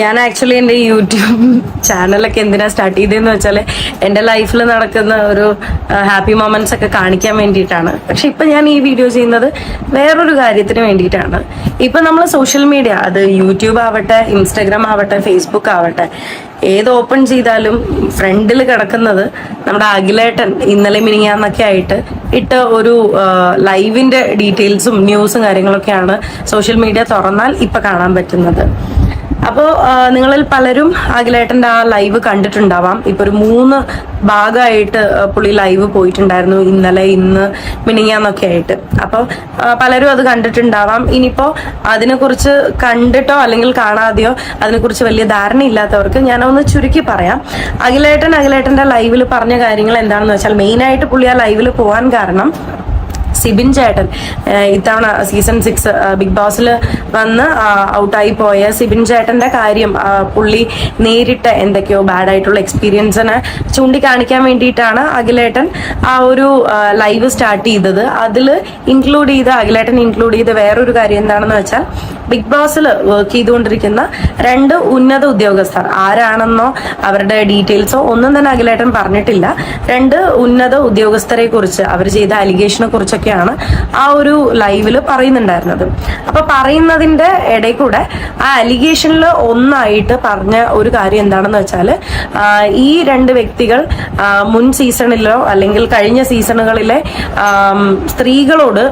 ഞാൻ ആക്ച്വലി എന്റെ യൂട്യൂബ് ചാനലൊക്കെ എന്തിനാ സ്റ്റാർട്ട് ചെയ്തതെന്ന് വെച്ചാൽ എന്റെ ലൈഫിൽ നടക്കുന്ന ഒരു ഹാപ്പി മൊമെന്റ്സ് ഒക്കെ കാണിക്കാൻ വേണ്ടിയിട്ടാണ്. പക്ഷെ ഇപ്പൊ ഞാൻ ഈ വീഡിയോ ചെയ്യുന്നത് വേറൊരു കാര്യത്തിന് വേണ്ടിയിട്ടാണ്. ഇപ്പൊ നമ്മൾ സോഷ്യൽ മീഡിയ അത് യൂട്യൂബ് ആവട്ടെ ഇൻസ്റ്റാഗ്രാം ആവട്ടെ ഫേസ്ബുക്ക് ആവട്ടെ ഏത് ഓപ്പൺ ചെയ്താലും ഫ്രണ്ടിൽ കിടക്കുന്നത് നമ്മുടെ അഖിലേട്ടൻ ഇന്നലെ മിനിങ്ങാന്നൊക്കെ ആയിട്ട് ഇട്ട ഒരു ലൈവിന്റെ ഡീറ്റെയിൽസും ന്യൂസും കാര്യങ്ങളൊക്കെയാണ് സോഷ്യൽ മീഡിയ തുറന്നാൽ ഇപ്പൊ കാണാൻ പറ്റുന്നത്. അപ്പോൾ നിങ്ങളിൽ പലരും അഖിലേട്ടന്റെ ആ ലൈവ് കണ്ടിട്ടുണ്ടാവാം. ഇപ്പൊ ഒരു മൂന്ന് ഭാഗമായിട്ട് പുള്ളി ലൈവ് പോയിട്ടുണ്ടായിരുന്നു ഇന്നലെ ഇന്ന് മിനിങ്ങാന്നൊക്കെ ആയിട്ട്. അപ്പോൾ പലരും അത് കണ്ടിട്ടുണ്ടാവാം. ഇനിയിപ്പോ അതിനെക്കുറിച്ച് കണ്ടിട്ടോ അല്ലെങ്കിൽ കാണാതെയോ അതിനെക്കുറിച്ച് വലിയ ധാരണ ധാരണയില്ലാത്തവർക്ക് ഞാനൊന്ന് ചുരുക്കി പറയാം. അഖിലേട്ടൻ അഖിലേട്ടന്റെ ലൈവിൽ പറഞ്ഞ കാര്യങ്ങൾ എന്താണെന്ന് വെച്ചാൽ മെയിനായിട്ട് പുള്ളി ആ ലൈവിൽ പോകാൻ കാരണം സിബിൻ ചേട്ടൻ ഇത്തവണ സീസൺ സിക്സ് ബിഗ് ബോസിൽ വന്ന് ഔട്ടായി പോയ സിബിൻ ചേട്ടന്റെ കാര്യം പുള്ളി നേരിട്ട എന്തൊക്കെയോ ബാഡ് ആയിട്ടുള്ള എക്സ്പീരിയൻസിനെ ചൂണ്ടിക്കാണിക്കാൻ വേണ്ടിയിട്ടാണ് അഖിലേട്ടൻ ആ ഒരു ലൈവ് സ്റ്റാർട്ട് ചെയ്തത്. അതിൽ ഇൻക്ലൂഡ് ചെയ്ത അഖിലേട്ടൻ ഇൻക്ലൂഡ് ചെയ്ത വേറൊരു കാര്യം എന്താണെന്ന് വെച്ചാൽ ബിഗ് ബോസിൽ വർക്ക് ചെയ്തുകൊണ്ടിരിക്കുന്ന രണ്ട് ഉന്നത ഉദ്യോഗസ്ഥർ ആരാണെന്നോ അവരുടെ ഡീറ്റെയിൽസോ ഒന്നും തന്നെ അഖിലേട്ടൻ പറഞ്ഞിട്ടില്ല. രണ്ട് ഉന്നത ഉദ്യോഗസ്ഥരെ കുറിച്ച് അവർ ചെയ്ത അലിഗേഷനെ കുറിച്ചൊക്കെയാണ് ആ ഒരു ലൈവിൽ പറയുന്നുണ്ടായിരുന്നത്. അപ്പൊ പറയുന്നതിന്റെ ഇടയിൽ കൂടെ ആ അലിഗേഷനിൽ ഒന്നായിട്ട് പറഞ്ഞ ഒരു കാര്യം എന്താണെന്ന് വെച്ചാൽ ഈ രണ്ട് വ്യക്തികൾ മുൻ സീസണിലോ അല്ലെങ്കിൽ കഴിഞ്ഞ സീസണുകളിലെ സ്ത്രീകളോട്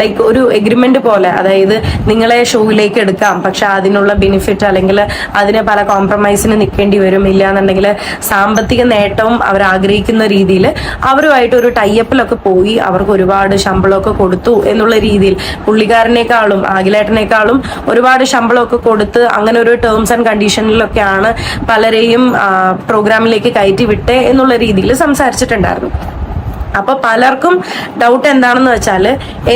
ലൈക്ക് ഒരു എഗ്രിമെന്റ് പോലെ അതായത് നിങ്ങളെ ഷോയിലേക്ക് എടുക്കാം പക്ഷെ അതിനുള്ള ബെനിഫിറ്റ് അല്ലെങ്കിൽ അതിന് പല കോംപ്രമൈസിന് നിൽക്കേണ്ടി വരും ഇല്ല എന്നുണ്ടെങ്കിൽ സാമ്പത്തിക നേട്ടവും അവർ ആഗ്രഹിക്കുന്ന രീതിയിൽ അവരുമായിട്ട് ഒരു ടൈപ്പിലൊക്കെ പോയി അവർക്ക് ഒരുപാട് ശമ്പളമൊക്കെ കൊടുത്തു എന്നുള്ള രീതിയിൽ. പുള്ളിക്കാരനേക്കാളും അഖിലേട്ടനേക്കാളും ഒരുപാട് ശമ്പളമൊക്കെ കൊടുത്ത് അങ്ങനെ ഒരു ടേംസ് ആൻഡ് കണ്ടീഷനിലൊക്കെയാണ് പലരെയും പ്രോഗ്രാമിലേക്ക് കയറ്റി വിട്ടേ എന്നുള്ള രീതിയിൽ സംസാരിച്ചിട്ടുണ്ടായിരുന്നു. അപ്പൊ പലർക്കും ഡൗട്ട് എന്താണെന്ന് വെച്ചാൽ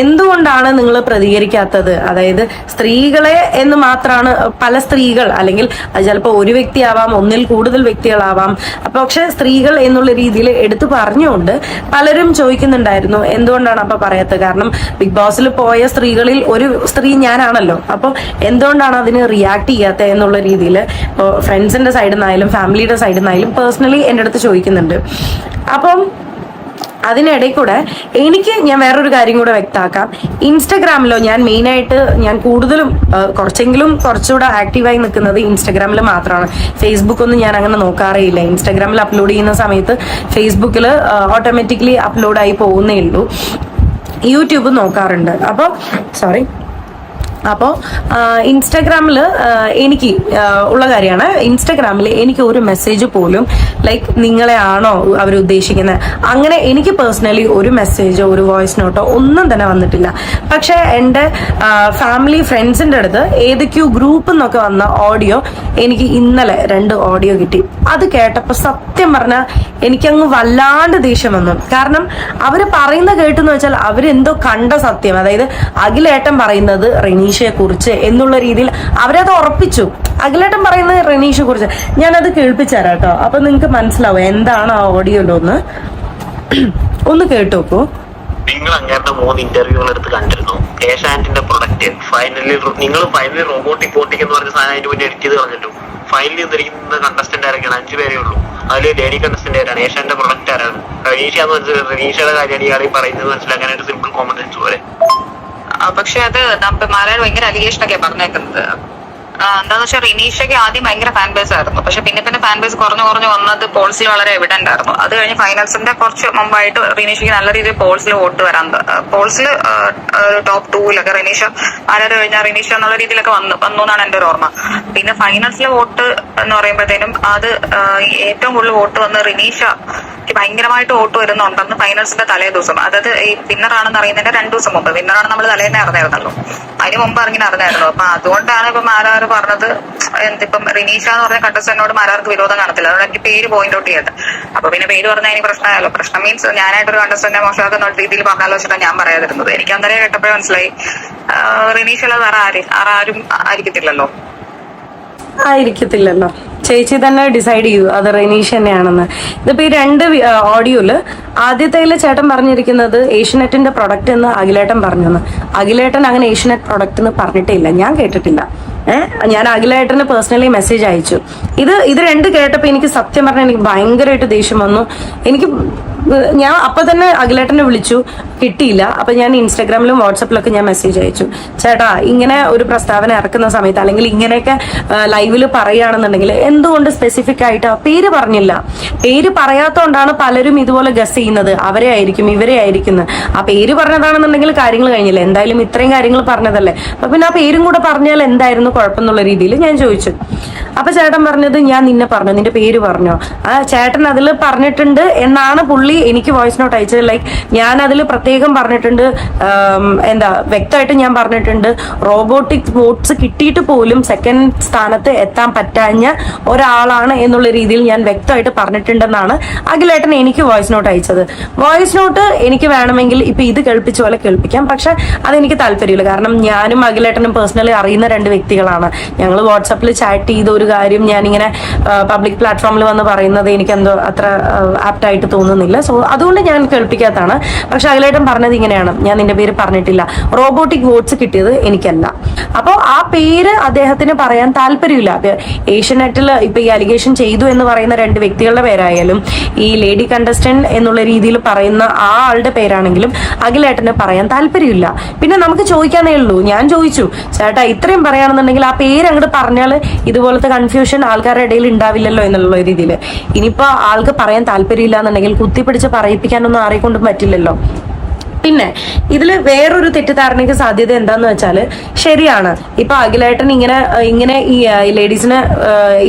എന്തുകൊണ്ടാണ് നിങ്ങൾ പ്രതികരിക്കാത്തത്? അതായത് സ്ത്രീകളെ എന്ന് മാത്രമാണ് പല സ്ത്രീകൾ അല്ലെങ്കിൽ ചിലപ്പോൾ ഒരു വ്യക്തിയാവാം ഒന്നിൽ കൂടുതൽ വ്യക്തികളാവാം. അപ്പൊ പക്ഷെ സ്ത്രീകൾ എന്നുള്ള രീതിയിൽ എടുത്തു പറഞ്ഞുകൊണ്ട് പലരും ചോദിക്കുന്നുണ്ടായിരുന്നു എന്തുകൊണ്ടാണ് അപ്പൊ പറയാത്തത്? കാരണം ബിഗ് ബോസിൽ പോയ സ്ത്രീകളിൽ ഒരു സ്ത്രീ ഞാനാണല്ലോ. അപ്പൊ എന്തുകൊണ്ടാണ് അതിന് റിയാക്ട് ചെയ്യാത്തത് എന്നുള്ള രീതിയിൽ ഇപ്പോൾ ഫ്രണ്ട്സിന്റെ സൈഡിൽ നിന്നായാലും ഫാമിലിയുടെ സൈഡിൽ നിന്നായാലും പേഴ്സണലി എന്റെ അടുത്ത് ചോദിക്കുന്നുണ്ട്. അപ്പം അതിനിടയിൽ കൂടെ എനിക്ക് ഞാൻ വേറൊരു കാര്യം കൂടെ വ്യക്തമാക്കാം. ഇൻസ്റ്റാഗ്രാമിലോ ഞാൻ മെയിനായിട്ട് ഞാൻ കൂടുതലും കുറച്ചെങ്കിലും കുറച്ചുകൂടെ ആക്റ്റീവായി നിൽക്കുന്നത് ഇൻസ്റ്റഗ്രാമിൽ മാത്രമാണ്. ഫേസ്ബുക്കൊന്നും ഞാൻ അങ്ങനെ നോക്കാറേയില്ല ഇൻസ്റ്റാഗ്രാമിൽ അപ്ലോഡ് ചെയ്യുന്ന സമയത്ത് ഫേസ്ബുക്കിൽ ഓട്ടോമാറ്റിക്കലി അപ്ലോഡായി പോകുന്നേ ഉള്ളൂ. യൂട്യൂബ് നോക്കാറുണ്ട്. അപ്പോൾ സോറി അപ്പോൾ ഇൻസ്റ്റാഗ്രാമിൽ എനിക്ക് ഉള്ള കാര്യമാണ്. ഇൻസ്റ്റാഗ്രാമിൽ എനിക്ക് ഒരു മെസ്സേജ് പോലും ലൈക്ക് നിങ്ങളെ ആണോ അവർ ഉദ്ദേശിക്കുന്നത് അങ്ങനെ എനിക്ക് പേഴ്സണലി ഒരു മെസ്സേജോ ഒരു വോയിസ് നോട്ടോ ഒന്നും തന്നെ വന്നിട്ടില്ല. പക്ഷേ എന്റെ ഫാമിലി ഫ്രണ്ട്സിന്റെ അടുത്ത് ഏതൊക്കെയോ ഗ്രൂപ്പ് എന്നൊക്കെ വന്ന ഓഡിയോ എനിക്ക് ഇന്നലെ രണ്ട് ഓഡിയോ കിട്ടി. അത് കേട്ടപ്പോൾ സത്യം പറഞ്ഞാൽ എനിക്കങ്ങ് വല്ലാണ്ട് ദേഷ്യം വന്നു. കാരണം അവർ പറയുന്ന കേട്ടെന്ന് വെച്ചാൽ അവരെന്തോ കണ്ട സത്യം. അതായത് അഖിലേട്ടൻ പറയുന്നത് റെനീഷയെ കുറിച്ച് എന്നുള്ള രീതിയിൽ അവരത് ഉറപ്പിച്ചു. അഖിലേട്ടൻ പറയുന്നത് റെനീഷെ കുറിച്ച് ഞാനത് കേൾപ്പിച്ചാരാ കേട്ടോ. അപ്പൊ നിങ്ങൾക്ക് മനസ്സിലാവും എന്താണ് ആ ഓഡിയോയിലൊന്ന് ഒന്ന്. ഒന്ന് കേട്ടോക്കൂ നിങ്ങൾ അങ്ങേരുടെ മൂന്ന് ഇന്റർവ്യൂകൾ എടുത്ത് കണ്ടിരുന്നു. ഏഷ്യാനെറ്റിന്റെ പ്രൊഡക്റ്റ് ഫൈനലി നിങ്ങൾ ഫൈനലി റോബോട്ടിക് പോട്ടിക് എന്ന് പറഞ്ഞ സാധനം അതിന് മുന്നേ എഡിറ്റ് ചെയ്ത് കളഞ്ഞിട്ടു. ഫൈനലി വന്നിരിക്കുന്ന കണ്ടസ്റ്റന്റ് ആരൊക്കെയാണ്? അഞ്ചു പേരേ ഉള്ളൂ അതിൽ ലേഡി കണ്ടസ്റ്റന്റ് ആരാണ്? ഏഷ്യാന്റെ പ്രൊഡക്റ്റ് ആരാണ്? റനീഷ എന്ന് മനസ്സിലായി റനീഷയുടെ കാര്യമാണ് ഇയാൾ പറയുന്നത് മനസ്സിലാക്കാനായിട്ട് സിമ്പിൾ കോമൺ സെൻസ് പോലെ. പക്ഷെ അത് നമുക്ക് മാരാർ ഭയങ്കര അലിഗേഷൻ ഒക്കെ പറഞ്ഞേക്കുന്നത്. എന്താന്ന് വെച്ചാൽ റിനീഷയ്ക്ക് ആദ്യം ഭയങ്കര ഫാൻ ബേസ് ആയിരുന്നു. പക്ഷെ പിന്നെ പിന്നെ ഫാൻ ബേസ് കുറഞ്ഞു കുറഞ്ഞു വന്നത് പോൾസിൽ വളരെ എവിഡന്റ് ആയിരുന്നു. അത് കഴിഞ്ഞ് ഫൈനൽസിന്റെ കുറച്ച് മുമ്പായിട്ട് റിനീഷയ്ക്ക് നല്ല രീതിയിൽ പോൾസിൽ വോട്ട് വരാൻ പോൾസിൽ ടോപ്പ് ടൂവിലൊക്കെ റിനീഷ മാരാർ കഴിഞ്ഞാൽ റിനീഷ എന്നുള്ള രീതിയിലൊക്കെ വന്നു വന്നു എന്നാണ് എന്റെ ഒരു ഓർമ്മ. പിന്നെ ഫൈനൽസിലെ വോട്ട് എന്ന് പറയുമ്പോഴത്തേനും അത് ഏറ്റവും കൂടുതൽ വോട്ട് വന്ന് റിനീഷ ഭയങ്കരമായിട്ട് വോട്ട് വരുന്നുണ്ടെന്ന് ഫൈനൽസിന്റെ തലേ ദിവസം. അതായത് ഈ വിന്നർ ആണെന്ന് അറിയുന്നതിന്റെ രണ്ടു ദിവസം മുമ്പ്. വിന്നറാണ് നമ്മൾ തലേന്നെ അറിഞ്ഞായിരുന്നല്ലോ. അതിന് മുമ്പ് അറിഞ്ഞിട്ട് അറിഞ്ഞായിരുന്നു അപ്പൊ അതുകൊണ്ടാണ് ഇപ്പൊ മാരാർ പറഞ്ഞത് എന്തിപ്പം റിനീഷ എന്ന് പറഞ്ഞ കണ്ടസ്റ്റന്റിനോട് മാരാർക്ക് വിരോധം കാണത്തില്ല അതുകൊണ്ട് എനിക്ക് പേര് പോയിന്റ് ഔട്ട് ചെയ്യട്ടെ അപ്പൊ പിന്നെ പേര് പറഞ്ഞാൽ എനിക്ക് പ്രശ്നമായല്ലോ. പ്രശ്നം മീൻസ് ഞാനായിട്ടൊരു കണ്ടസ്റ്റന്റിനെ മോശമാക്കുന്ന രീതിയിൽ പറഞ്ഞാലോ വെച്ചിട്ടാണ് ഞാൻ പറയാതിരുന്നത്. എനിക്ക് അന്നേരം കേട്ടപ്പോഴേ മനസ്സിലായി. റിനീഷ അല്ലാതെ വേറെ ആര് ആരും ആയിരിക്കത്തില്ലല്ലോ. ആയിരിക്കത്തില്ലല്ലോ. ചേച്ചി തന്നെ ഡിസൈഡ് ചെയ്തു അത് റെനീഷ് തന്നെയാണെന്ന്. ഇതിപ്പോ ഈ രണ്ട് ഓഡിയോയിൽ ആദ്യത്തേൽ ചേട്ടൻ പറഞ്ഞിരിക്കുന്നത് ഏഷ്യനെറ്റിന്റെ പ്രൊഡക്റ്റ് എന്ന് അഖിലേട്ടൻ പറഞ്ഞു അഖിലേട്ടൻ അങ്ങനെ ഏഷ്യനെറ്റ് പ്രൊഡക്റ്റ് എന്ന് പറഞ്ഞിട്ടേ ഇല്ല. ഞാൻ കേട്ടിട്ടില്ല. ഏഹ് ഞാൻ അഖിലേട്ടന് പേഴ്സണലി മെസ്സേജ് അയച്ചു. ഇത് ഇത് രണ്ട് കേട്ടപ്പോൾ എനിക്ക് സത്യം പറഞ്ഞാൽ എനിക്ക് ഭയങ്കരമായിട്ട് ദേഷ്യം വന്നു. എനിക്ക് ഞാൻ അപ്പൊ തന്നെ അഖിലേട്ടനെ വിളിച്ചു. കിട്ടിയില്ല. അപ്പൊ ഞാൻ ഇൻസ്റ്റാഗ്രാമിലും വാട്സപ്പിലൊക്കെ ഞാൻ മെസ്സേജ് അയച്ചു. ചേട്ടാ ഇങ്ങനെ ഒരു പ്രസ്താവന ഇറക്കുന്ന സമയത്ത് അല്ലെങ്കിൽ ഇങ്ങനെയൊക്കെ ലൈവിൽ പറയുകയാണെന്നുണ്ടെങ്കിൽ എന്തുകൊണ്ട് സ്പെസിഫിക് ആയിട്ട് പേര് പറഞ്ഞില്ല? പേര് പറയാത്തോണ്ടാണ് പലരും ഇതുപോലെ ഗസ് ചെയ്യുന്നത്. അവരെ ആയിരിക്കും ഇവരെ ആയിരിക്കുന്നത് ആ പേര് പറഞ്ഞതാണെന്നുണ്ടെങ്കിൽ കാര്യങ്ങൾ കഴിഞ്ഞില്ല. എന്തായാലും ഇത്രയും കാര്യങ്ങൾ പറഞ്ഞതല്ലേ. അപ്പൊ പിന്നെ ആ പേരും കൂടെ പറഞ്ഞാൽ എന്തായിരുന്നു കുഴപ്പമെന്നുള്ള രീതിയിൽ ഞാൻ ചോദിച്ചു. അപ്പൊ ചേട്ടൻ പറഞ്ഞത് ഞാൻ നിന്നെ പറഞ്ഞു നിന്റെ പേര് പറഞ്ഞോ. ആ ചേട്ടൻ അതിൽ പറഞ്ഞിട്ടുണ്ട് എന്നാണ് പുള്ളി എനിക്ക് വോയിസ് നോട്ട് അയച്ചത് ലൈക്ക് ഞാൻ അതിൽ പ്രത്യേകം പറഞ്ഞിട്ടുണ്ട് എന്താ വ്യക്തമായിട്ട് ഞാൻ പറഞ്ഞിട്ടുണ്ട് റോബോട്ടിക് വോട്ട്സ് കിട്ടിയിട്ട് പോലും സെക്കൻഡ് സ്ഥാനത്ത് എത്താൻ പറ്റാഞ്ഞ ഒരാളാണ് എന്നുള്ള രീതിയിൽ ഞാൻ വ്യക്തമായിട്ട് പറഞ്ഞിട്ടുണ്ടെന്നാണ് അഖിലേട്ടൻ എനിക്ക് വോയിസ് നോട്ട് അയച്ചത്. വോയിസ് നോട്ട് എനിക്ക് വേണമെങ്കിൽ ഇപ്പൊ ഇത് കേൾപ്പിച്ച പോലെ കേൾപ്പിക്കാം പക്ഷെ അതെനിക്ക് താല്പര്യമില്ല. കാരണം ഞാനും അഖിലേട്ടനും പേഴ്സണലി അറിയുന്ന രണ്ട് വ്യക്തികളാണ്. ഞങ്ങൾ വാട്സാപ്പിൽ ചാറ്റ് ചെയ്ത ഒരു കാര്യം ഞാനിങ്ങനെ പബ്ലിക് പ്ലാറ്റ്ഫോമിൽ വന്ന് പറയുന്നത് എനിക്ക് എന്തോ അത്ര ആപ്റ്റായിട്ട് തോന്നുന്നില്ല. സോ അതുകൊണ്ട് ഞാൻ കേൾപ്പിക്കാത്തതാണ്. പക്ഷെ അഖിലേട്ടൻ പറഞ്ഞത് ഇങ്ങനെയാണ്. ഞാൻ നിന്റെ പേര് പറഞ്ഞിട്ടില്ല. റോബോട്ടിക് വോട്ട്സ് കിട്ടിയത് എനിക്കല്ല. അപ്പോൾ ആ പേര് അദ്ദേഹത്തിന് പറയാൻ താല്പര്യമില്ല. ഏഷ്യനെറ്റിൽ ഇപ്പൊ ഈ അലിഗേഷൻ ചെയ്തു എന്ന് പറയുന്ന രണ്ട് വ്യക്തികളുടെ പേരായാലും ഈ ലേഡി കണ്ടസ്റ്റന്റ് എന്നുള്ള രീതിയിൽ പറയുന്ന ആ ആളുടെ പേരാണെങ്കിലും അഖിലേട്ടന് പറയാൻ താല്പര്യമില്ല. പിന്നെ നമുക്ക് ചോദിക്കാനേ ഉള്ളൂ. ഞാൻ ചോദിച്ചു ചേട്ടാ ഇത്രയും പറയുകയാണെന്നുണ്ടെങ്കിൽ ആ പേര് അങ്ങോട്ട് പറഞ്ഞാൽ ഇതുപോലത്തെ കൺഫ്യൂഷൻ ആൾക്കാരുടെ ഇടയിൽ ഉണ്ടാവില്ലല്ലോ എന്നുള്ള രീതിയിൽ. ഇനിയിപ്പോ ആൾക്ക് പറയാൻ താല്പര്യമില്ല എന്നുണ്ടെങ്കിൽ കുത്തിപ്പിടിച്ച് പറയിപ്പിക്കാനൊന്നും ആരെക്കൊണ്ടും പറ്റില്ലല്ലോ. പിന്നെ ഇതിൽ വേറൊരു തെറ്റിദ്ധാരണയ്ക്ക് സാധ്യത എന്താന്ന് വെച്ചാൽ ശരിയാണ്. ഇപ്പൊ അഖിലേട്ടൻ ഇങ്ങനെ ഇങ്ങനെ ഈ ലേഡീസിന്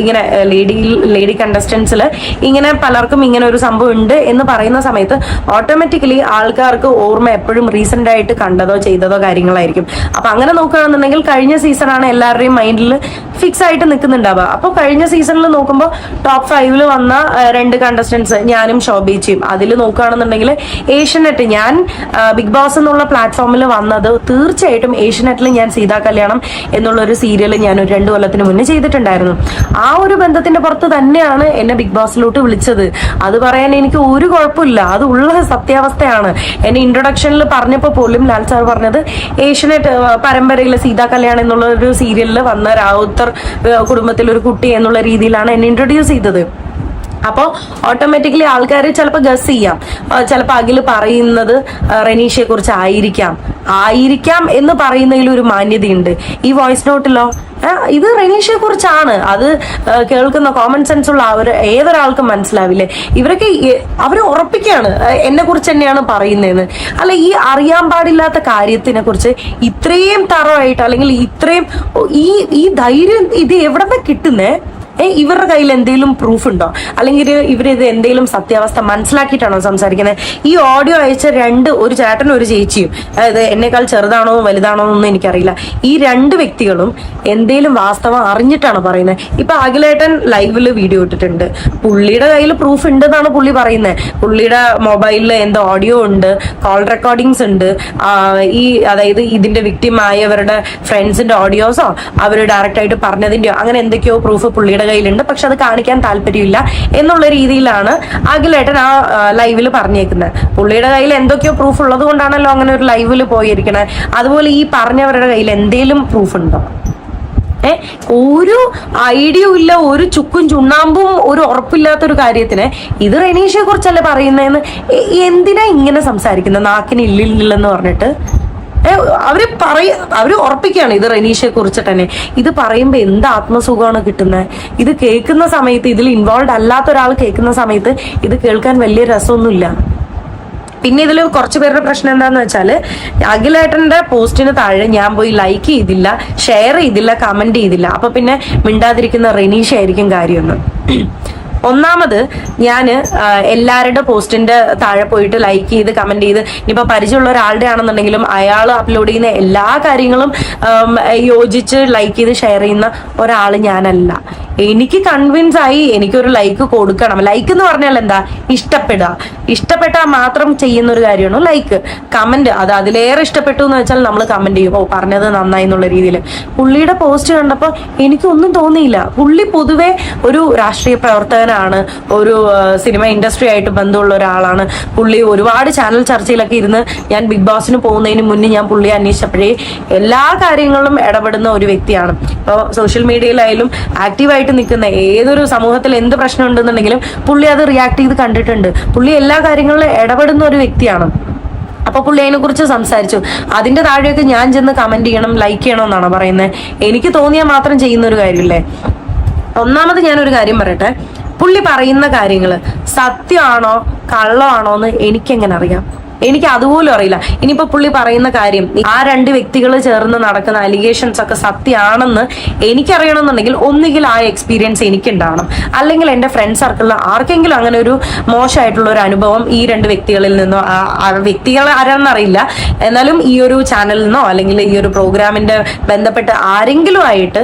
ഇങ്ങനെ ലേഡി ലേഡി കണ്ടസ്റ്റൻസിൽ ഇങ്ങനെ പലർക്കും ഇങ്ങനെ ഒരു സംഭവം ഉണ്ട് എന്ന് പറയുന്ന സമയത്ത് ഓട്ടോമാറ്റിക്കലി ആൾക്കാർക്ക് ഓർമ്മ എപ്പോഴും റീസെന്റ് ആയിട്ട് കണ്ടതോ ചെയ്തതോ കാര്യങ്ങളായിരിക്കും. അപ്പൊ അങ്ങനെ നോക്കുകയാണെന്നുണ്ടെങ്കിൽ കഴിഞ്ഞ സീസണാണ് എല്ലാവരുടെയും മൈൻഡിൽ ഫിക്സ് ആയിട്ട് നിൽക്കുന്നുണ്ടാവുക. അപ്പോൾ കഴിഞ്ഞ സീസണിൽ നോക്കുമ്പോൾ ടോപ്പ് ഫൈവിൽ വന്ന രണ്ട് കണ്ടസ്റ്റൻസ് ഞാനും ശോഭിച്ചയും അതിൽ നോക്കുകയാണെന്നുണ്ടെങ്കിൽ ഏഷ്യനെറ്റ് ഞാൻ ബിഗ് ബോസ് എന്നുള്ള പ്ലാറ്റ്ഫോമിൽ വന്നത് തീർച്ചയായിട്ടും ഏഷ്യനെറ്റിൽ ഞാൻ സീതാ കല്യാണം എന്നുള്ള ഒരു സീരിയൽ ഞാൻ ഒരു രണ്ടു കൊല്ലത്തിന് മുന്നേ ചെയ്തിട്ടുണ്ടായിരുന്നു. ആ ഒരു ബന്ധത്തിന്റെ പുറത്ത് തന്നെയാണ് എന്നെ ബിഗ് ബോസിലോട്ട് വിളിച്ചത്. അത് പറയാൻ എനിക്ക് ഒരു കുഴപ്പമില്ല. അത് ഉള്ള സത്യാവസ്ഥയാണ്. എന്നെ ഇൻട്രൊഡക്ഷനിൽ പറഞ്ഞപ്പോൾ പോലും ലാൽ സാർ പറഞ്ഞത് ഏഷ്യനെറ്റ് പരമ്പരയിലെ സീതാ കല്യാണം എന്നുള്ള ഒരു സീരിയലിൽ വന്ന രാവുത്തർ കുടുംബത്തിലൊരു കുട്ടി എന്നുള്ള രീതിയിലാണ് എന്നെ ഇൻട്രൊഡ്യൂസ് ചെയ്തത്. അപ്പോൾ ഓട്ടോമാറ്റിക്കലി ആൾക്കാർ ചിലപ്പോൾ ഗസ് ചെയ്യാം. ചിലപ്പോൾ അഖിൽ പറയുന്നത് റെനീഷയെ കുറിച്ച് ആയിരിക്കാം. ആയിരിക്കാം എന്ന് പറയുന്നതിൽ ഒരു മാന്യതയുണ്ട്. ഈ വോയിസ് നോട്ടിലോ ഇത് റെനീഷയെ കുറിച്ചാണ്. അത് കേൾക്കുന്ന കോമൺ സെൻസ് ഉള്ള അവർ ഏതൊരാൾക്കും മനസ്സിലാവില്ലേ? ഇവരൊക്കെ അവർ ഉറപ്പിക്കുകയാണ്. എന്നെ കുറിച്ച് തന്നെയാണ് പറയുന്നതെന്ന്. അല്ല ഈ അറിയാൻ പാടില്ലാത്ത കാര്യത്തിനെ കുറിച്ച് ഇത്രയും തറവായിട്ട് അല്ലെങ്കിൽ ഇത്രയും ഈ ഈ ധൈര്യം ഇത് എവിടെ നിന്ന് കിട്ടുന്നേ? ഏ ഇവരുടെ കയ്യിൽ എന്തെങ്കിലും പ്രൂഫ് ഉണ്ടോ? അല്ലെങ്കിൽ ഇവർ ഇത് എന്തെങ്കിലും സത്യാവസ്ഥ മനസ്സിലാക്കിയിട്ടാണോ സംസാരിക്കുന്നത്? ഈ ഓഡിയോ അയച്ച രണ്ട് ഒരു ചേട്ടനും ഒരു ചേച്ചിയും അതായത് എന്നെക്കാൾ ചെറുതാണോ വലുതാണോ എന്നൊന്നും എനിക്കറിയില്ല. ഈ രണ്ട് വ്യക്തികളും എന്തെങ്കിലും വാസ്തവം അറിഞ്ഞിട്ടാണ് പറയുന്നത്? ഇപ്പൊ അഖിലേട്ടൻ ലൈവിൽ വീഡിയോ ഇട്ടിട്ടുണ്ട്. പുള്ളിയുടെ കയ്യിൽ പ്രൂഫ് ഉണ്ടെന്നാണ് പുള്ളി പറയുന്നത്. പുള്ളിയുടെ മൊബൈലിൽ എന്തോ ഓഡിയോ ഉണ്ട് കോൾ റെക്കോർഡിങ്സ് ഉണ്ട്. ഈ അതായത് ഇതിന്റെ വിക്ടിം ആയവരുടെ ഫ്രണ്ട്സിന്റെ ഓഡിയോസോ അവർ ഡയറക്റ്റ് ആയിട്ട് പറഞ്ഞതിന്റെയോ അങ്ങനെ എന്തൊക്കെയോ പ്രൂഫ് പുള്ളിയുടെ കയ്യിലുണ്ട്. പക്ഷെ അത് കാണിക്കാൻ താല്പര്യമില്ല എന്നുള്ള രീതിയിലാണ് അഖിലേട്ടൻ ആ ലൈവിൽ പറഞ്ഞേക്കുന്നത്. പുള്ളിയുടെ കയ്യിൽ എന്തൊക്കെയോ പ്രൂഫ് ഉള്ളത് കൊണ്ടാണല്ലോ അങ്ങനെ ഒരു ലൈവിൽ പോയിരിക്കണേ. അതുപോലെ ഈ പറഞ്ഞവരുടെ കയ്യിൽ എന്തേലും പ്രൂഫ് ഉണ്ടോ? ഏ? ഒരു ഐഡിയ ഇല്ല ഒരു ചുക്കും ചുണ്ണാമ്പും ഒരു ഉറപ്പില്ലാത്ത ഒരു കാര്യത്തിന് ഇത് റെനീഷയെ കുറിച്ചല്ലേ പറയുന്നതെന്ന് എന്തിനാ ഇങ്ങനെ സംസാരിക്കുന്നത്? നാക്കിന് ഇല്ലില്ലെന്ന് പറഞ്ഞിട്ട്? അവർ പറയ അവർ ഉറപ്പിക്കുകയാണ് ഇത് റെനീഷയെ കുറിച്ചിട്ട് തന്നെ. ഇത് പറയുമ്പോ എന്ത് ആത്മസുഖമാണ് കിട്ടുന്നത് ഇത് കേൾക്കുന്ന സമയത്ത് ഇതിൽ ഇൻവോൾവ് അല്ലാത്ത ഒരാൾ കേൾക്കുന്ന സമയത്ത് ഇത് കേൾക്കാൻ വലിയ രസമൊന്നുമില്ല. പിന്നെ ഇതിൽ കുറച്ച് പേരുടെ പ്രശ്നം എന്താന്ന് വെച്ചാൽ അഖിലേട്ടന്റെ പോസ്റ്റിന് താഴെ ഞാൻ പോയി ലൈക്ക് ചെയ്തില്ല ഷെയർ ചെയ്തില്ല കമന്റ് ചെയ്തില്ല. അപ്പൊ പിന്നെ മിണ്ടാതിരിക്കുന്ന റെനീഷ ആയിരിക്കും കാര്യമൊന്നും. ഒന്നാമത് ഞാൻ എല്ലാവരുടെ പോസ്റ്റിന്റെ താഴെ പോയിട്ട് ലൈക്ക് ചെയ്ത് കമന്റ് ചെയ്ത് ഇനിയിപ്പോൾ പരിചയമുള്ള ഒരാളുടെ ആണെന്നുണ്ടെങ്കിലും അയാൾ അപ്ലോഡ് ചെയ്യുന്ന എല്ലാ കാര്യങ്ങളും യോജിച്ച് ലൈക്ക് ചെയ്ത് ഷെയർ ചെയ്യുന്ന ഒരാൾ ഞാനല്ല. എനിക്ക് കൺവിൻസ് ആയി എനിക്കൊരു ലൈക്ക് കൊടുക്കണം. ലൈക്ക് എന്ന് പറഞ്ഞാൽ എന്താ? ഇഷ്ടപ്പെടുക. ഇഷ്ടപ്പെട്ടാൽ മാത്രം ചെയ്യുന്ന ഒരു കാര്യമാണ് ലൈക്ക് കമന്റ് അത് അതിലേറെ ഇഷ്ടപ്പെട്ടു എന്ന് വെച്ചാൽ നമ്മൾ കമന്റ് ചെയ്യും. ഓ പറഞ്ഞത് നന്നായി എന്നുള്ള രീതിയിൽ. പുള്ളിയുടെ പോസ്റ്റ് കണ്ടപ്പോൾ എനിക്കൊന്നും തോന്നിയില്ല. പുള്ളി പൊതുവെ ഒരു രാഷ്ട്രീയ പ്രവർത്തകനാണ്. ഒരു സിനിമ ഇൻഡസ്ട്രി ആയിട്ട് ബന്ധമുള്ള ഒരാളാണ്. പുള്ളി ഒരുപാട് ചാനൽ ചർച്ചയിലൊക്കെ ഇരുന്ന് ഞാൻ ബിഗ് ബോസിന് പോകുന്നതിന് മുന്നേ ഞാൻ പുള്ളിയെ അന്വേഷിച്ചപ്പോഴേ എല്ലാ കാര്യങ്ങളിലും ഇടപെടുന്ന ഒരു വ്യക്തിയാണ്. ഇപ്പോൾ സോഷ്യൽ മീഡിയയിലായാലും ആക്റ്റീവായിട്ട് നിൽക്കുന്ന ഏതൊരു സമൂഹത്തിൽ എന്ത് പ്രശ്നം ഉണ്ടെന്നുണ്ടെങ്കിലും പുള്ളി അത് റിയാക്ട് ചെയ്ത് കണ്ടിട്ടുണ്ട്. പുള്ളി എല്ലാ കാര്യങ്ങളിലും ഇടപെടുന്ന ഒരു വ്യക്തിയാണ്. അപ്പൊ പുള്ളി അതിനെ കുറിച്ച് സംസാരിച്ചു. അതിന്റെ താഴെയൊക്കെ ഞാൻ ചെന്ന് കമന്റ് ചെയ്യണം ലൈക്ക് ചെയ്യണം എന്നാണ് പറയുന്നത് എനിക്ക് തോന്നിയാൽ മാത്രം ചെയ്യുന്ന ഒരു കാര്യമില്ലേ? ഒന്നാമത് ഞാനൊരു കാര്യം പറയട്ടെ. പുള്ളി പറയുന്ന കാര്യങ്ങൾ സത്യമാണോ കള്ളമാണോ എന്ന് എനിക്കെങ്ങനെ അറിയാം. എനിക്ക് അതുപോലും അറിയില്ല. ഇനിയിപ്പോ പുള്ളി പറയുന്ന കാര്യം ആ രണ്ട് വ്യക്തികൾ ചേർന്ന് നടക്കുന്ന അലിഗേഷൻസ് ഒക്കെ സത്യമാണെന്ന് എനിക്കറിയണമെന്നുണ്ടെങ്കിൽ ഒന്നുകിൽ ആ എക്സ്പീരിയൻസ് എനിക്കുണ്ടാവണം. അല്ലെങ്കിൽ എന്റെ ഫ്രണ്ട് സർക്കിളിൽ ആർക്കെങ്കിലും അങ്ങനെ ഒരു മോശമായിട്ടുള്ള ഒരു അനുഭവം ഈ രണ്ട് വ്യക്തികളിൽ നിന്നോ വ്യക്തികൾ ആരാണെന്നറിയില്ല എന്നാലും ഈ ഒരു ചാനലിൽ നിന്നോ അല്ലെങ്കിൽ ഈ ഒരു പ്രോഗ്രാമിന്റെ ബന്ധപ്പെട്ട് ആരെങ്കിലും ആയിട്ട്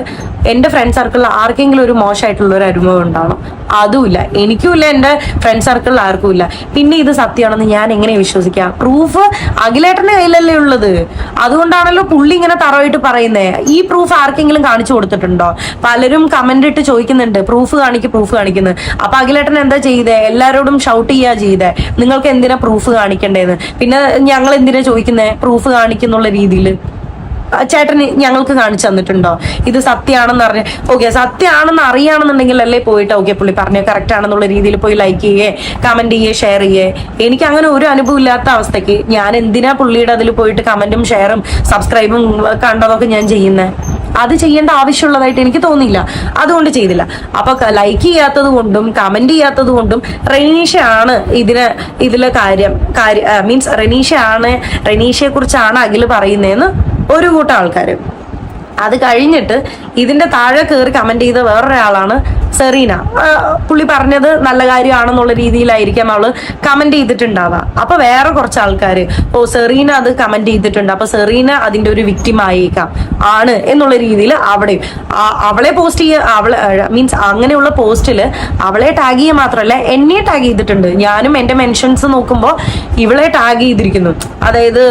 എന്റെ ഫ്രണ്ട് സർക്കിളിൽ ആർക്കെങ്കിലും ഒരു മോശമായിട്ടുള്ള ഒരു അനുഭവം ഉണ്ടാവണം. അതുമില്ല. എനിക്കുമില്ല എന്റെ ഫ്രണ്ട് സർക്കിളിൽ ആർക്കുമില്ല. പിന്നെ ഇത് സത്യമാണെന്ന് ഞാൻ എങ്ങനെ വിശ്വസിക്കാം പ്രൂഫ് അഖിലേട്ടന്റെ കയ്യിലല്ലേ ഉള്ളത്. അതുകൊണ്ടാണല്ലോ പുള്ളി ഇങ്ങനെ തറവായിട്ട് പറയുന്നത് ഈ പ്രൂഫ് ആർക്കെങ്കിലും കാണിച്ചു കൊടുത്തിട്ടുണ്ടോ? പലരും കമന്റ് ഇട്ട് ചോദിക്കുന്നുണ്ട്. പ്രൂഫ് കാണിക്ക് പ്രൂഫ് കാണിക്കുന്നത് അപ്പൊ അഖിലേട്ടൻ എന്താ ചെയ്തേ? എല്ലാരോടും ഷൗട്ട് ചെയ്യാ ചെയ്തേ. നിങ്ങൾക്ക് എന്തിനാ പ്രൂഫ് കാണിക്കണ്ടേന്ന്? പിന്നെ ഞങ്ങൾ എന്തിനാ ചോദിക്കുന്നേ? പ്രൂഫ് കാണിക്കുന്നുള്ള രീതിയിൽ ചേട്ടന് ഞങ്ങൾക്ക് കാണിച്ചു തന്നിട്ടുണ്ടോ? ഇത് സത്യമാണെന്ന് അറിഞ്ഞ. ഓക്കെ സത്യമാണെന്ന് അറിയാണെന്നുണ്ടെങ്കിൽ അല്ലേ പോയിട്ട് ഓക്കെ പുള്ളി പറഞ്ഞ കറക്റ്റ് ആണെന്നുള്ള രീതിയിൽ പോയി ലൈക്ക് ചെയ്യേ കമന്റ് ചെയ്യേ ഷെയർ ചെയ്യേ. എനിക്ക് അങ്ങനെ ഒരു അനുഭവം ഇല്ലാത്ത അവസ്ഥയ്ക്ക് ഞാൻ എന്തിനാ പുള്ളിയുടെ അതിൽ പോയിട്ട് കമന്റും ഷെയറും സബ്സ്ക്രൈബും കണ്ടതൊക്കെ ഞാൻ ചെയ്യുന്നത് അത് ചെയ്യേണ്ട ആവശ്യമുള്ളതായിട്ട് എനിക്ക് തോന്നിയില്ല. അതുകൊണ്ട് ചെയ്തില്ല. അപ്പൊ ലൈക്ക് ചെയ്യാത്തത് കൊണ്ടും കമന്റ് ചെയ്യാത്തത് കൊണ്ടും റെനീഷയാണ് ഇതിന് ഇതിലെ കാര്യം മീൻസ് റെനീഷയാണ് റെനീഷയെ കുറിച്ചാണ് അഖിൽ പറയുന്നതെന്ന് ഒരു കൂട്ടം ആൾക്കാർ അത് കഴിഞ്ഞിട്ട് ഇതിന്റെ താഴെ കയറി കമന്റ് ചെയ്ത വേറൊരാളാണ് സെറീന പുള്ളി പറഞ്ഞത് നല്ല കാര്യമാണെന്നുള്ള രീതിയിലായിരിക്കാം അവൾ കമന്റ് ചെയ്തിട്ടുണ്ടാവുക. അപ്പൊ വേറെ കുറച്ച് ആൾക്കാർ ഓ സെറീന അത് കമന്റ് ചെയ്തിട്ടുണ്ട്. അപ്പൊ സെറീന അതിന്റെ ഒരു വിക്ടിം ആയേക്കാം. ആണ് എന്നുള്ള രീതിയിൽ അവിടെ അവളെ പോസ്റ്റ് ചെയ്യ അവളെ മീൻസ് അങ്ങനെയുള്ള പോസ്റ്റിൽ അവളെ ടാഗ് ചെയ്യുക മാത്രമല്ല എന്നെ ടാഗ് ചെയ്തിട്ടുണ്ട്. ഞാനും എന്റെ മെൻഷൻസ് നോക്കുമ്പോൾ ഇവളെ ടാഗ് ചെയ്തിരിക്കുന്നു. അതായത്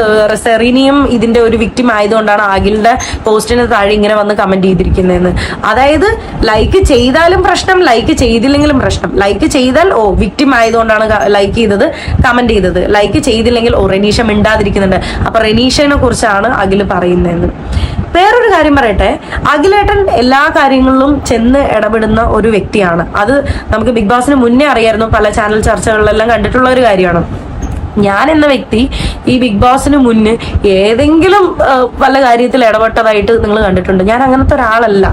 സെറീനയും ഇതിന്റെ ഒരു വിക്ടിം ആയതുകൊണ്ടാണ് അഖിലിന്റെ പോസ്റ്റിന് താഴെ ഇങ്ങനെ വന്ന് കമന്റ് ചെയ്തിരിക്കുന്നതെന്ന്. അതായത് ലൈക്ക് ചെയ്താലും പ്രശ്നം ലൈക്ക് ചെയ്തില്ലെങ്കിലും പ്രശ്നം. ലൈക്ക് ചെയ്താൽ ഓ വിക്ടിം ആയതുകൊണ്ടാണ് ലൈക്ക് ചെയ്തത് കമന്റ് ചെയ്തത്. ലൈക്ക് ചെയ്തില്ലെങ്കിൽ ഓ റെനീഷ മിണ്ടാതിരിക്കുന്നുണ്ട്. അപ്പൊ റെനീഷനെ കുറിച്ചാണ് അഖിൽ പറയുന്നതെന്ന് വേറൊരു കാര്യം പറയട്ടെ. അഖിലേട്ടൻ എല്ലാ കാര്യങ്ങളിലും ചെന്ന് ഇടപെടുന്ന ഒരു വ്യക്തിയാണ്. അത് നമുക്ക് ബിഗ് ബോസിന് മുന്നേ അറിയായിരുന്നു. പല ചാനൽ ചർച്ചകളിലെല്ലാം കണ്ടിട്ടുള്ള ഒരു കാര്യമാണ്. ഞാൻ എന്ന വ്യക്തി ഈ ബിഗ് ബോസിന് മുന്ന് ഏതെങ്കിലും പല കാര്യത്തിൽ ഇടപെട്ടതായിട്ട് നിങ്ങൾ കണ്ടിട്ടുണ്ട്. ഞാൻ അങ്ങനത്തെ ഒരാളല്ല.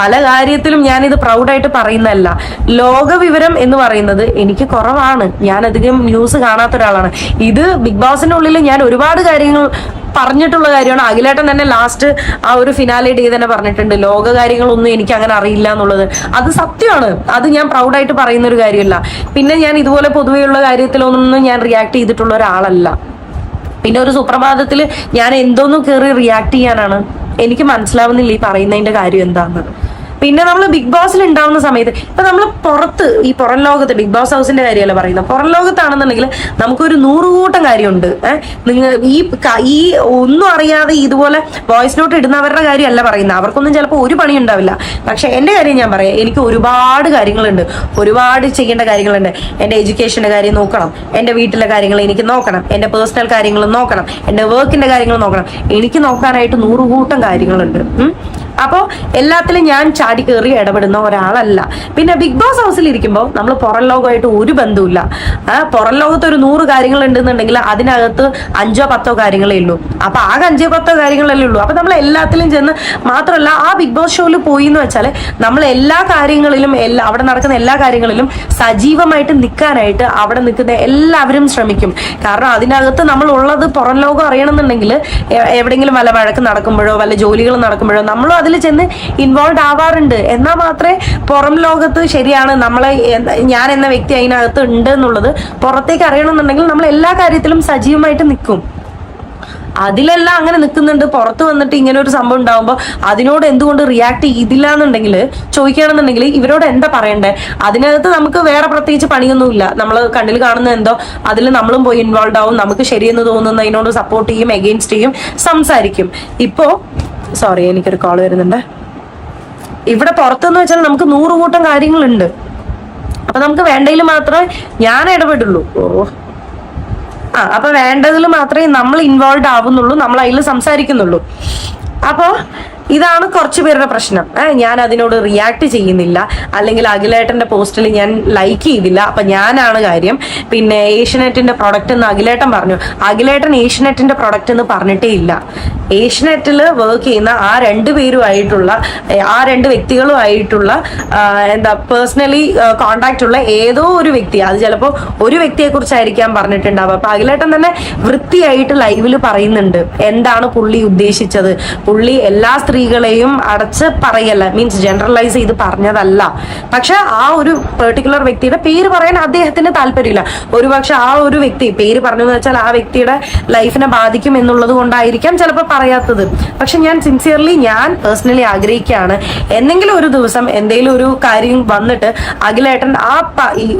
പല കാര്യത്തിലും ഞാൻ ഇത് പ്രൗഡായിട്ട് പറയുന്നതല്ല. ലോകവിവരം എന്ന് പറയുന്നത് എനിക്ക് കുറവാണ്. ഞാൻ അധികം ന്യൂസ് കാണാത്ത ഒരാളാണ്. ഇത് ബിഗ് ബോസിനുള്ളിൽ ഞാൻ ഒരുപാട് കാര്യങ്ങൾ പറഞ്ഞിട്ടുള്ള കാര്യമാണ്. അഖിലേട്ടൻ തന്നെ ലാസ്റ്റ് ആ ഒരു ഫിനാലെ ഡേ തന്നെ പറഞ്ഞിട്ടുണ്ട്. ലോക കാര്യങ്ങളൊന്നും എനിക്ക് അങ്ങനെ അറിയില്ല എന്നുള്ളത്. അത് സത്യമാണ്. അത് ഞാൻ പ്രൗഡായിട്ട് പറയുന്ന ഒരു കാര്യമല്ല. പിന്നെ ഞാൻ ഇതുപോലെ പൊതുവെയുള്ള കാര്യത്തിലൊന്നും ഞാൻ റിയാക്ട് ചെയ്തിട്ടുള്ള ഒരാളല്ല. പിന്നെ ഒരു സുപ്രഭാതത്തിൽ ഞാൻ എന്തോന്നും കയറി റിയാക്ട് ചെയ്യാനാണ്. എനിക്ക് മനസ്സിലാവുന്നില്ല ഈ പറയുന്നതിന്റെ കാര്യം എന്താണെന്ന് പിന്നെ നമ്മൾ ബിഗ് ബോസിൽ ഉണ്ടാവുന്ന സമയത്ത് ഇപ്പൊ നമ്മൾ പുറത്ത് ഈ പുറം ലോകത്ത് ബിഗ് ബോസ് ഹൗസിന്റെ കാര്യമല്ല പറയുന്നത്? പുറം ലോകത്താണെന്നുണ്ടെങ്കിൽ നമുക്കൊരു നൂറുകൂട്ടം കാര്യമുണ്ട്. നിങ്ങൾ ഈ ഈ ഒന്നും അറിയാതെ ഇതുപോലെ വോയിസ് നോട്ട് ഇടുന്നവരുടെ കാര്യമല്ല പറയുന്നത്. അവർക്കൊന്നും ചിലപ്പോൾ ഒരു പണി ഉണ്ടാവില്ല. പക്ഷെ എന്റെ കാര്യം ഞാൻ പറയാം. എനിക്ക് ഒരുപാട് കാര്യങ്ങളുണ്ട്. ഒരുപാട് ചെയ്യേണ്ട കാര്യങ്ങളുണ്ട്. എന്റെ എഡ്യൂക്കേഷന്റെ കാര്യം നോക്കണം. എന്റെ വീട്ടിലെ കാര്യങ്ങൾ എനിക്ക് നോക്കണം. എന്റെ പേഴ്സണൽ കാര്യങ്ങൾ നോക്കണം. എന്റെ വർക്കിന്റെ കാര്യങ്ങൾ നോക്കണം. എനിക്ക് നോക്കാനായിട്ട് നൂറുകൂട്ടം കാര്യങ്ങളുണ്ട്. അപ്പോൾ എല്ലാത്തിലും ഞാൻ ചാടി കയറി ഇടപെടുന്ന ഒരാളല്ല. പിന്നെ ബിഗ് ബോസ് ഹൗസിൽ ഇരിക്കുമ്പോൾ നമ്മൾ പുറം ലോകമായിട്ട് ഒരു ബന്ധമില്ല പുറം ലോകത്ത് ഒരു നൂറ് കാര്യങ്ങൾ ഉണ്ടെന്നുണ്ടെങ്കിൽ അതിനകത്ത് അഞ്ചോ പത്തോ കാര്യങ്ങളേ ഉള്ളൂ. അപ്പോൾ ആകെ അഞ്ചോ പത്തോ കാര്യങ്ങളല്ലേ ഉള്ളൂ. അപ്പോൾ നമ്മൾ എല്ലാത്തിലും ചെന്ന് മാത്രമല്ല ആ ബിഗ് ബോസ് ഷോയിൽ പോയി എന്ന് വെച്ചാൽ നമ്മൾ എല്ലാ കാര്യങ്ങളിലും എല്ലാ അവിടെ നടക്കുന്ന എല്ലാ കാര്യങ്ങളിലും സജീവമായിട്ട് നിൽക്കാനായിട്ട് അവിടെ നിൽക്കുന്ന എല്ലാവരും ശ്രമിക്കും. കാരണം അതിനകത്ത് നമ്മൾ ഉള്ളത് പുറം ലോകം അറിയണമെന്നുണ്ടെങ്കിൽ എവിടെയെങ്കിലും വല്ല വഴക്ക് നടക്കുമ്പോഴോ വല്ല ജോലികൾ നടക്കുമ്പോഴോ നമ്മളും അതിൽ ചെന്ന് ഇൻവോൾവ് ആവാറുണ്ട്. എന്നാൽ മാത്രമേ പുറം ലോകത്ത് ശരിയാണ് നമ്മളെ ഞാൻ എന്ന വ്യക്തി അതിനകത്ത് ഉണ്ട് എന്നുള്ളത് പുറത്തേക്ക് അറിയണമെന്നുണ്ടെങ്കിൽ നമ്മൾ എല്ലാ കാര്യത്തിലും സജീവമായിട്ട് നിൽക്കും. അതിലെല്ലാം അങ്ങനെ നിൽക്കുന്നുണ്ട്. പുറത്ത് വന്നിട്ട് ഇങ്ങനെ ഒരു സംഭവം ഉണ്ടാവുമ്പോൾ അതിനോട് എന്തുകൊണ്ട് റിയാക്ട് ചെയ്തില്ല എന്നുണ്ടെങ്കിൽ ചോദിക്കുകയാണെന്നുണ്ടെങ്കിൽ ഇവരോട് എന്താ പറയണ്ടേ? അതിനകത്ത് നമുക്ക് വേറെ പ്രത്യേകിച്ച് പണിയൊന്നുമില്ല. നമ്മൾ കണ്ണിൽ കാണുന്ന എന്തോ അതിൽ നമ്മളും പോയി ഇൻവോൾവ് ആവും. നമുക്ക് ശരിയെന്ന് തോന്നുന്നതിനോട് സപ്പോർട്ട് ചെയ്യും എഗെയിൻസ്റ്റ് ചെയ്യും സംസാരിക്കും. ഇപ്പോ സോറി എനിക്കൊരു കോൾ വരുന്നുണ്ട്. ഇവിടെ പുറത്തെന്ന് വെച്ചാൽ നമുക്ക് നൂറ് കൂട്ടം കാര്യങ്ങളുണ്ട്. അപ്പൊ നമുക്ക് വേണ്ടതിൽ മാത്രമേ ഞാൻ ഇടപെടുള്ളൂ. ഓ. ആ അപ്പൊ വേണ്ടതിൽ മാത്രമേ നമ്മൾ ഇൻവോൾവ് ആവുന്നുള്ളൂ നമ്മൾ അതിൽ സംസാരിക്കുന്നുള്ളൂ. അപ്പോ ഇതാണ് കുറച്ചു പേരുടെ പ്രശ്നം. ഏഹ് ഞാൻ അതിനോട് റിയാക്ട് ചെയ്യുന്നില്ല. അല്ലെങ്കിൽ അഖിലേട്ടന്റെ പോസ്റ്റിൽ ഞാൻ ലൈക്ക് ചെയ്തില്ല. അപ്പൊ ഞാനാണ് കാര്യം. പിന്നെ ഏഷ്യനെറ്റിന്റെ പ്രൊഡക്റ്റ് എന്ന് അഖിലേട്ടൻ പറഞ്ഞു. അഖിലേട്ടൻ ഏഷ്യനെറ്റിന്റെ പ്രൊഡക്റ്റ് എന്ന് പറഞ്ഞിട്ടേ ഇല്ല. ഏഷ്യനെറ്റിൽ വർക്ക് ചെയ്യുന്ന ആ രണ്ട് പേരുമായിട്ടുള്ള ആ രണ്ട് വ്യക്തികളുമായിട്ടുള്ള എന്താ പേഴ്സണലി കോണ്ടാക്ട് ഉള്ള ഏതോ ഒരു വ്യക്തി. അത് ചിലപ്പോൾ ഒരു വ്യക്തിയെ കുറിച്ചായിരിക്കാം പറഞ്ഞിട്ടുണ്ടാവുക. അപ്പൊ അഖിലേട്ടൻ തന്നെ വൃത്തിയായിട്ട് ലൈവിൽ പറയുന്നുണ്ട്. എന്താണ് പുള്ളി ഉദ്ദേശിച്ചത്? പുള്ളി എല്ലാ സ്ത്രീകളെയും അടച്ച് പറയല്ല. മീൻസ് ജനറലൈസ് ചെയ്ത് പറഞ്ഞതല്ല. പക്ഷെ ആ ഒരു പെർട്ടിക്കുലർ വ്യക്തിയുടെ പേര് പറയാൻ അദ്ദേഹത്തിന് താല്പര്യമില്ല. ഒരുപക്ഷെ ആ ഒരു വ്യക്തി പേര് പറഞ്ഞു എന്ന് വെച്ചാൽ ആ വ്യക്തിയുടെ ലൈഫിനെ ബാധിക്കും എന്നുള്ളത് കൊണ്ടായിരിക്കാം ചിലപ്പോൾ പറയാത്തത്. പക്ഷെ ഞാൻ സിൻസിയർലി ഞാൻ പേഴ്സണലി ആഗ്രഹിക്കുകയാണ്. എന്തെങ്കിലും ഒരു ദിവസം എന്തെങ്കിലും ഒരു കാര്യം വന്നിട്ട് അഖിലേട്ടൻ ആ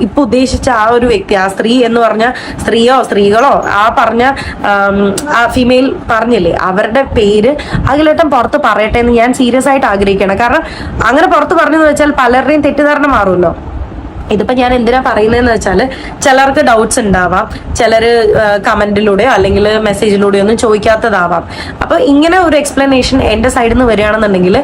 ഇപ്പൊ ഉദ്ദേശിച്ച ആ ഒരു വ്യക്തി ആ സ്ത്രീ എന്ന് പറഞ്ഞ സ്ത്രീയോ സ്ത്രീകളോ ആ പറഞ്ഞ ആ ഫീമെയിൽ പറഞ്ഞില്ലേ അവരുടെ പേര് അഖിലേട്ടൻ പുറത്ത് പറയട്ടെ എന്ന് ഞാൻ സീരിയസ് ആയിട്ട് ആഗ്രഹിക്കണം കാരണം അങ്ങനെ പുറത്ത് പറഞ്ഞെന്ന് വെച്ചാൽ പലരുടെയും തെറ്റിദ്ധാരണ മാറുമല്ലോ. ഇതിപ്പോ ഞാൻ എന്തിനാ പറയുന്നതെന്ന് വെച്ചാൽ ചിലർക്ക് ഡൗട്ട്സ് ഉണ്ടാവാം. ചിലര് കമന്റിലൂടെയോ അല്ലെങ്കിൽ മെസ്സേജിലൂടെയോ ഒന്നും ചോദിക്കാത്തതാവാം. അപ്പൊ ഇങ്ങനെ ഒരു എക്സ്പ്ലനേഷൻ എന്റെ സൈഡിൽ നിന്ന് വരികയാണെന്നുണ്ടെങ്കിൽ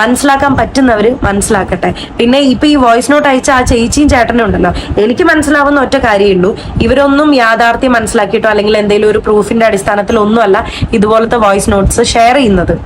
മനസ്സിലാക്കാൻ പറ്റുന്നവര് മനസ്സിലാക്കട്ടെ. പിന്നെ ഇപ്പൊ ഈ വോയിസ് നോട്ട് അയച്ച ആ ചേച്ചിയും ചേട്ടനും ഉണ്ടല്ലോ. എനിക്ക് മനസ്സിലാവുന്ന ഒറ്റ കാര്യമുള്ളൂ. ഇവരൊന്നും യാഥാർത്ഥ്യം മനസ്സിലാക്കിയിട്ടോ അല്ലെങ്കിൽ എന്തെങ്കിലും ഒരു പ്രൂഫിന്റെ അടിസ്ഥാനത്തിൽ ഒന്നുമല്ല ഇതുപോലത്തെ വോയിസ് നോട്ട്സ് ഷെയർ ചെയ്യുന്നത്.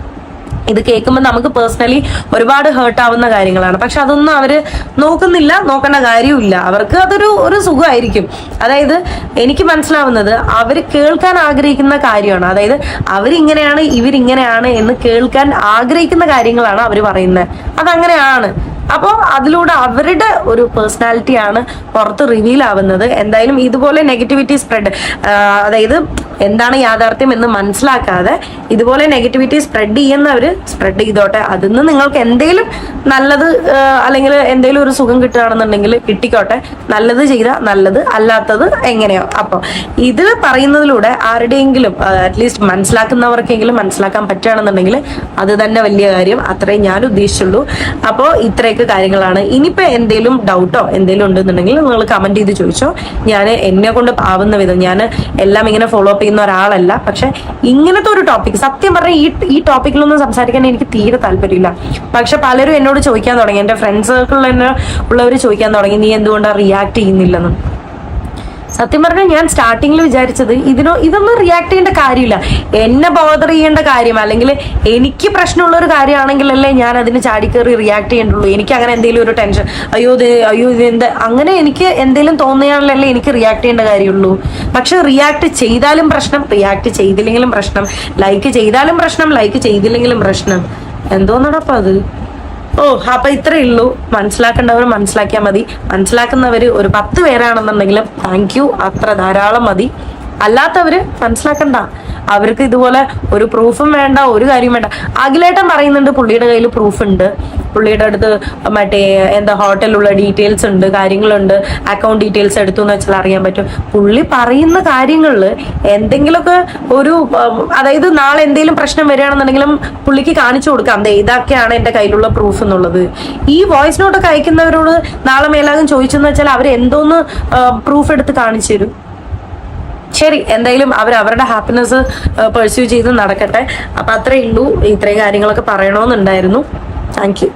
ഇത് കേൾക്കുമ്പോൾ നമുക്ക് പേഴ്സണലി ഒരുപാട് ഹേർട്ട് ആവുന്ന കാര്യങ്ങളാണ്. പക്ഷെ അതൊന്നും അവർ നോക്കുന്നില്ല നോക്കേണ്ട കാര്യമില്ല അവർക്ക് അതൊരു ഒരു സുഖമായിരിക്കും. അതായത് എനിക്ക് മനസ്സിലാവുന്നത് അവർ കേൾക്കാൻ ആഗ്രഹിക്കുന്ന കാര്യമാണ്. അതായത് അവരിങ്ങനെയാണ് ഇവരിങ്ങനെയാണ് എന്ന് കേൾക്കാൻ ആഗ്രഹിക്കുന്ന കാര്യങ്ങളാണ് അവർ പറയുന്നത്. അതങ്ങനെയാണ്. അപ്പോൾ അതിലൂടെ അവരുടെ ഒരു പേഴ്സണാലിറ്റിയാണ് പുറത്ത് റിവീൽ ആവുന്നത്. എന്തായാലും ഇതുപോലെ നെഗറ്റിവിറ്റി സ്പ്രെഡ് അതായത് എന്താണ് യാഥാർത്ഥ്യം എന്ന് മനസ്സിലാക്കാതെ ഇതുപോലെ നെഗറ്റിവിറ്റി സ്പ്രെഡ് ചെയ്യുന്നവർ സ്പ്രെഡ് ചെയ്തോട്ടെ. അതിൽ നിന്ന് നിങ്ങൾക്ക് എന്തെങ്കിലും നല്ലത് അല്ലെങ്കിൽ എന്തെങ്കിലും ഒരു സുഖം കിട്ടുകയാണെന്നുണ്ടെങ്കിൽ കിട്ടിക്കോട്ടെ. നല്ലത് ചെയ്താൽ നല്ലത് അല്ലാത്തത് എങ്ങനെയോ. അപ്പോൾ ഇത് പറയുന്നതിലൂടെ ആരുടെയെങ്കിലും അറ്റ്ലീസ്റ്റ് മനസ്സിലാക്കുന്നവർക്കെങ്കിലും മനസ്സിലാക്കാൻ പറ്റുകയാണെന്നുണ്ടെങ്കിൽ അത് തന്നെ വലിയ കാര്യം. അത്രയും ഞാൻ ഉദ്ദേശിച്ചുള്ളൂ. അപ്പോൾ ഇത്രയൊക്കെ കാര്യങ്ങളാണ്. ഇനിയിപ്പോൾ എന്തെങ്കിലും ഡൗട്ടോ എന്തെങ്കിലും ഉണ്ടെന്നുണ്ടെങ്കിൽ നിങ്ങൾ കമന്റ് ചെയ്ത് ചോദിച്ചോ. ഞാൻ എന്നെ കൊണ്ട് ആവുന്ന വിധം ഞാൻ എല്ലാം ഇങ്ങനെ ഫോളോ അപ്പ് ചെയ്യുന്ന ഒരാളല്ല. പക്ഷെ ഇങ്ങനത്തെ ഒരു ടോപ്പിക് സത്യം പറഞ്ഞാൽ ഈ ഈ ടോപ്പിക്കിലൊന്നും സംസാരിക്കാൻ എനിക്ക് തീരെ താല്പര്യമില്ല. പക്ഷെ പലരും എന്നോട് ചോദിക്കാൻ തുടങ്ങി. എന്റെ ഫ്രണ്ട്സ് സർക്കിളിൽ തന്നെ ഉള്ളവർ ചോദിക്കാൻ തുടങ്ങി നീ എന്തുകൊണ്ടാണ് റിയാക്ട് ചെയ്യുന്നില്ലെന്ന്? സത്യം പറഞ്ഞാൽ ഞാൻ സ്റ്റാർട്ടിങ്ങിൽ വിചാരിച്ചത് ഇതിനോ ഇതൊന്നും റിയാക്ട് ചെയ്യേണ്ട കാര്യമില്ല. എന്നെ ബോധർ ചെയ്യേണ്ട കാര്യം അല്ലെങ്കിൽ എനിക്ക് പ്രശ്നമുള്ള ഒരു കാര്യമാണെങ്കിലല്ലേ ഞാൻ അതിന് ചാടിക്കേറി റിയാക്ട് ചെയ്യേണ്ടുള്ളൂ. എനിക്ക് അങ്ങനെ എന്തെങ്കിലും ഒരു ടെൻഷൻ അയ്യോ ഇത് അയ്യോ ഇത് എന്ത്? അങ്ങനെ എനിക്ക് എന്തെങ്കിലും തോന്നിയാണല്ലേ എനിക്ക് റിയാക്ട് ചെയ്യേണ്ട കാര്യമുള്ളൂ. പക്ഷെ റിയാക്ട് ചെയ്താലും പ്രശ്നം റിയാക്ട് ചെയ്തില്ലെങ്കിലും പ്രശ്നം. ലൈക്ക് ചെയ്താലും പ്രശ്നം ലൈക്ക് ചെയ്തില്ലെങ്കിലും പ്രശ്നം. എന്തോന്നടപ്പം അത്? ഓ അപ്പൊ ഇത്രേ ഉള്ളൂ. മനസ്സിലാക്കേണ്ടവർ മനസ്സിലാക്കിയാൽ മതി. മനസ്സിലാക്കുന്നവര് ഒരു പത്ത് പേരാണെന്നുണ്ടെങ്കിലും താങ്ക് യു അത്ര ധാരാളം മതി. അല്ലാത്തവര് മനസ്സിലാക്കണ്ട. അവർക്ക് ഇതുപോലെ ഒരു പ്രൂഫും വേണ്ട ഒരു കാര്യം വേണ്ട. അഖിലേട്ടൻ പറയുന്നുണ്ട് പുള്ളിയുടെ കയ്യിൽ പ്രൂഫ് ഉണ്ട്. പുള്ളിയുടെ അടുത്ത് മറ്റേ എന്താ ഹോട്ടലുള്ള ഡീറ്റെയിൽസ് ഉണ്ട് കാര്യങ്ങളുണ്ട് അക്കൗണ്ട് ഡീറ്റെയിൽസ് എടുത്തു എന്ന് വെച്ചാൽ അറിയാൻ പറ്റും. പുള്ളി പറയുന്ന കാര്യങ്ങളിൽ എന്തെങ്കിലുമൊക്കെ ഒരു അതായത് നാളെ എന്തെങ്കിലും പ്രശ്നം വരികയാണെന്നുണ്ടെങ്കിലും പുള്ളിക്ക് കാണിച്ചു കൊടുക്കാം. അതെ ഇതൊക്കെയാണ് എന്റെ കയ്യിലുള്ള പ്രൂഫ് എന്നുള്ളത്. ഈ വോയിസ് നോട്ടൊക്കെ അയക്കുന്നവരോട് നാളെ മേലാകും ചോദിച്ചെന്ന് വെച്ചാൽ അവർ എന്തോന്ന് പ്രൂഫ് എടുത്ത് കാണിച്ചു തരും. ശരി എന്തായാലും അവർ അവരുടെ ഹാപ്പിനെസ് പെർസ്യൂ ചെയ്ത് നടക്കട്ടെ. അപ്പൊ അത്രേ ഉള്ളൂ. ഇത്രയും കാര്യങ്ങളൊക്കെ പറയണമെന്നുണ്ടായിരുന്നു. Thank you